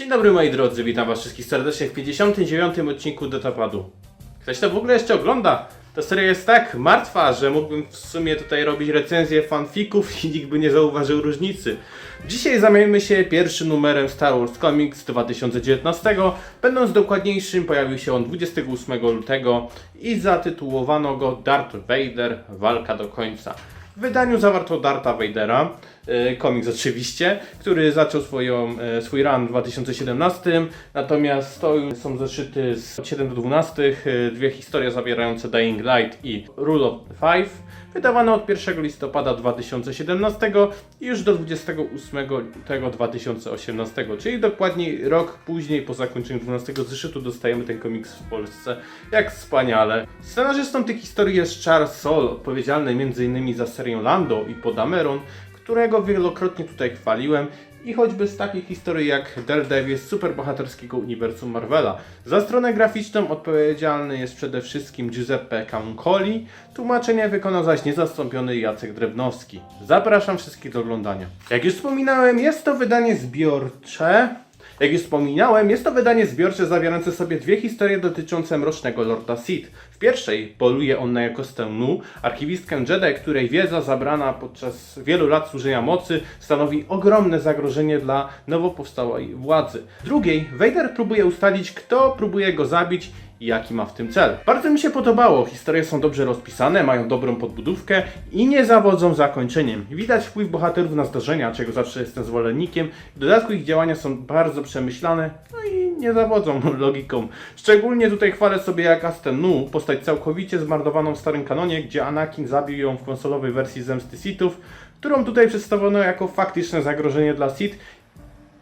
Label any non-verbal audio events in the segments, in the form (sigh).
Dzień dobry moi drodzy, witam was wszystkich serdecznie w 59. odcinku Datapadu. Ktoś to w ogóle jeszcze ogląda? Ta seria jest tak martwa, że mógłbym w sumie tutaj robić recenzję fanfików i nikt by nie zauważył różnicy. Dzisiaj zajmiemy się pierwszym numerem Star Wars Comics 2019. Będąc dokładniejszym, pojawił się on 28 lutego i zatytułowano go Darth Vader Walka do końca. W wydaniu zawarto Darta Vadera, e, komiks oczywiście, który zaczął swoją, e, swój run w 2017, natomiast to są zeszyty z 7 do 12, e, dwie historie zawierające Dying Light i Rule of Five, wydawane od 1 listopada 2017 i już do 28 lutego 2018, czyli dokładnie rok później po zakończeniu 12 zeszytu dostajemy ten komiks w Polsce. Jak wspaniale. Scenarzystą tych historii jest Charles Soule, odpowiedzialny m.in. za serię Lando i Podameron, którego wielokrotnie tutaj chwaliłem i choćby z takich historii jak Daredevil z superbohaterskiego uniwersum Marvela. Za stronę graficzną odpowiedzialny jest przede wszystkim Giuseppe Camuncoli, tłumaczenie wykonał zaś niezastąpiony Jacek Drewnowski. Zapraszam wszystkich do oglądania. Jak już wspominałem, jest to wydanie zbiorcze, jak już wspominałem, jest to wydanie zbiorcze zawierające sobie dwie historie dotyczące Mrocznego Lorda Sith. W pierwszej poluje on na Jakostę Nu, archiwistkę Jedi, której wiedza zabrana podczas wielu lat służenia mocy stanowi ogromne zagrożenie dla nowo powstałej władzy. W drugiej, Vader próbuje ustalić, kto próbuje go zabić jaki ma w tym cel. Bardzo mi się podobało, historie są dobrze rozpisane, mają dobrą podbudówkę i nie zawodzą zakończeniem. Widać wpływ bohaterów na zdarzenia, czego zawsze jestem zwolennikiem. W dodatku ich działania są bardzo przemyślane, no i nie zawodzą (laughs) logiką. Szczególnie tutaj chwalę sobie jak Asten Nu, postać całkowicie zmarnowaną w starym kanonie, gdzie Anakin zabił ją w konsolowej wersji Zemsty Sithów, którą tutaj przedstawiono jako faktyczne zagrożenie dla Sith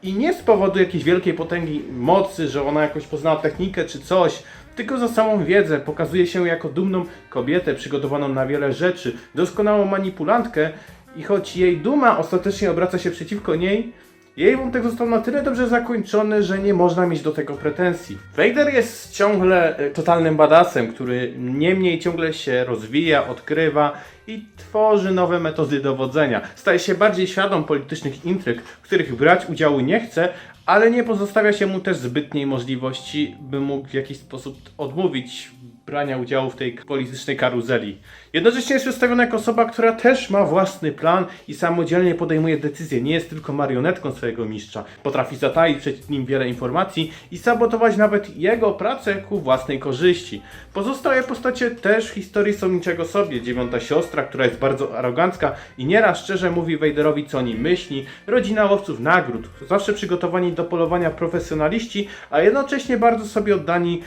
i nie z powodu jakiejś wielkiej potęgi mocy, że ona jakoś poznała technikę czy coś, tylko za samą wiedzę. Pokazuje się jako dumną kobietę przygotowaną na wiele rzeczy, doskonałą manipulantkę i choć jej duma ostatecznie obraca się przeciwko niej, jej wątek został na tyle dobrze zakończony, że nie można mieć do tego pretensji. Vader jest ciągle e, totalnym badasem, który niemniej ciągle się rozwija, odkrywa i tworzy nowe metody dowodzenia. Staje się bardziej świadom politycznych intryg, w których brać udziału nie chce, ale nie pozostawia się mu też zbytniej możliwości, by mógł w jakiś sposób odmówić brania udziału w tej politycznej karuzeli. Jednocześnie jest przedstawiona jako osoba, która też ma własny plan i samodzielnie podejmuje decyzje. Nie jest tylko marionetką swojego mistrza. Potrafi zataić przed nim wiele informacji i sabotować nawet jego pracę ku własnej korzyści. Pozostałe postacie też w historii są niczego sobie. Dziewiąta siostra, która jest bardzo arogancka i nieraz szczerze mówi Wejderowi, co o nim myśli. Rodzina łowców nagród, zawsze przygotowani do polowania profesjonaliści, a jednocześnie bardzo sobie oddani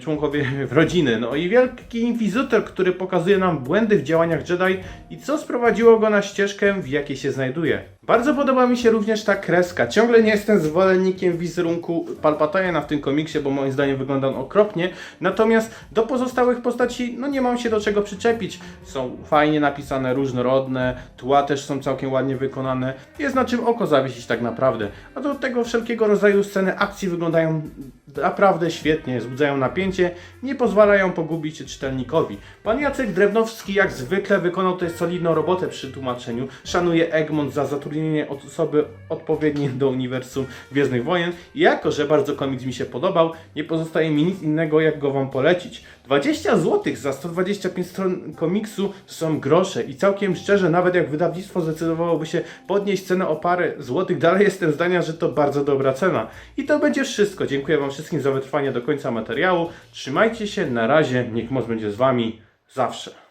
członkowie w rodziny. No i wielki inkwizytor, który pokazuje nam błędy w działaniach Jedi i co sprowadziło go na ścieżkę, w jakiej się znajduje. Bardzo podoba mi się również ta kreska. Ciągle nie jestem zwolennikiem wizerunku Palpatine'a w tym komiksie, bo moim zdaniem wygląda on okropnie. Natomiast do pozostałych postaci, no nie mam się do czego przyczepić. Są fajnie napisane, różnorodne, tła też są całkiem ładnie wykonane. Jest na czym oko zawiesić tak naprawdę. A do tego wszelkiego rodzaju sceny akcji wyglądają naprawdę świetnie, wzbudzają napięcie, nie pozwalają pogubić się czytelnikowi. Pan Jacek Drewnowski jak zwykle wykonał tutaj solidną robotę przy tłumaczeniu. Szanuję Egmont za zatrudnienie osoby odpowiedniej do uniwersum Gwiezdnych Wojen. I jako, że bardzo komiks mi się podobał, nie pozostaje mi nic innego jak go wam polecić. 20 zł za 125 stron komiksu są grosze i całkiem szczerze, nawet jak wydawnictwo zdecydowałoby się podnieść cenę o parę złotych, dalej jestem zdania, że to bardzo dobra cena. I to będzie wszystko. Dziękuję wam wszystkim za wytrwanie do końca materiału. Trzymajcie się, na razie, niech moc będzie z wami zawsze.